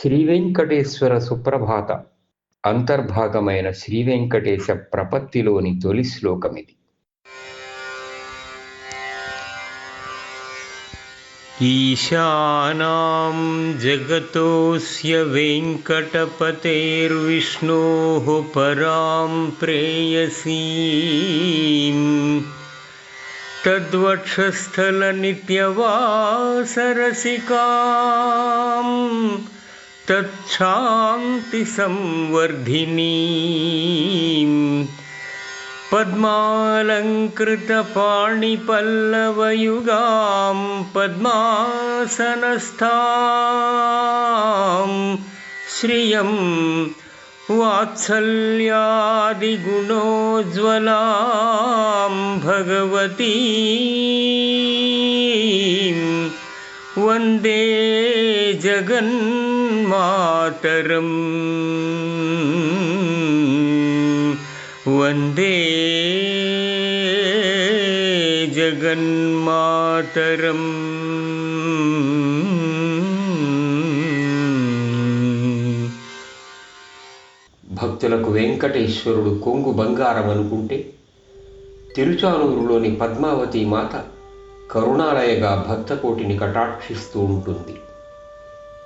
శ్రీవెంకటేశ్వర సుప్రభాత అంతర్భాగమైన శ్రీవెంకటేశ ప్రపత్తిలోని తొలి శ్లోకమిది ईशानां जगतोऽस्य वेङ्कटपतेर्विष्णोः परां प्रेयसीम् तद्वक्षस्थलनित्यवासरसिकां तच्छान्तिसंवर्धिनीम् पद्मालङ्कृतपाणिपल्लवयुगां पद्मासनस्थां श्रियं वात्सल्यादिगुणोज्ज्वलां भगवतीं वन्दे जगन्मातरम् वन्दे जगन्मातरम् భక్తులకు వెంకటేశ్వరుడు కొంగు బంగారం అనుకుంటే తిరుచానూరులోని పద్మావతి మాత కరుణాలయగా భక్తకోటిని కటాక్షిస్తూ ఉంటుంది.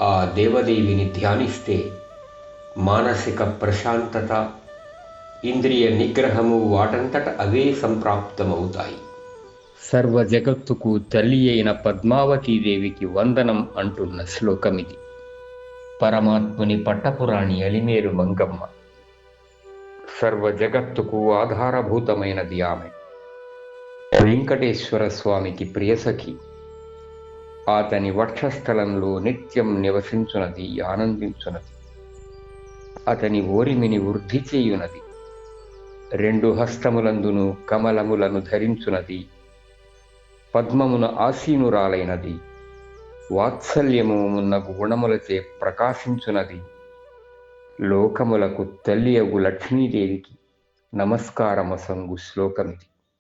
ఆ దేవదేవిని ధ్యానిస్తే మానసిక ప్రశాంతత ఇంద్రియ నిగ్రహము వాటంతట అవే సంప్రాప్తమవుతాయి. సర్వ జగత్తుకు తల్లి అయిన పద్మావతీదేవికి వందనం అంటున్న శ్లోకమిది. పరమాత్ముని పట్టపురాణి అలిమేరు మంగమ్మ. సర్వ జగత్తుకు ఆధారభూతమైనది ఆమె. వెంకటేశ్వర స్వామికి ప్రియసఖి అతని వక్షస్థలంలో నిత్యం నివసించునది ఆనందించునది. అతని ఓరిమిని వృద్ధి చేయునది. రెండు హస్తములందును కమలములను ధరించునది. పద్మమున ఆసీనురాలైనది. వాత్సల్యము ఉన్న గుణములచే ప్రకాశించునది. లోకములకు తల్లి అగు లక్ష్మీదేవికి నమస్కారమసంగు శ్లోకమిది.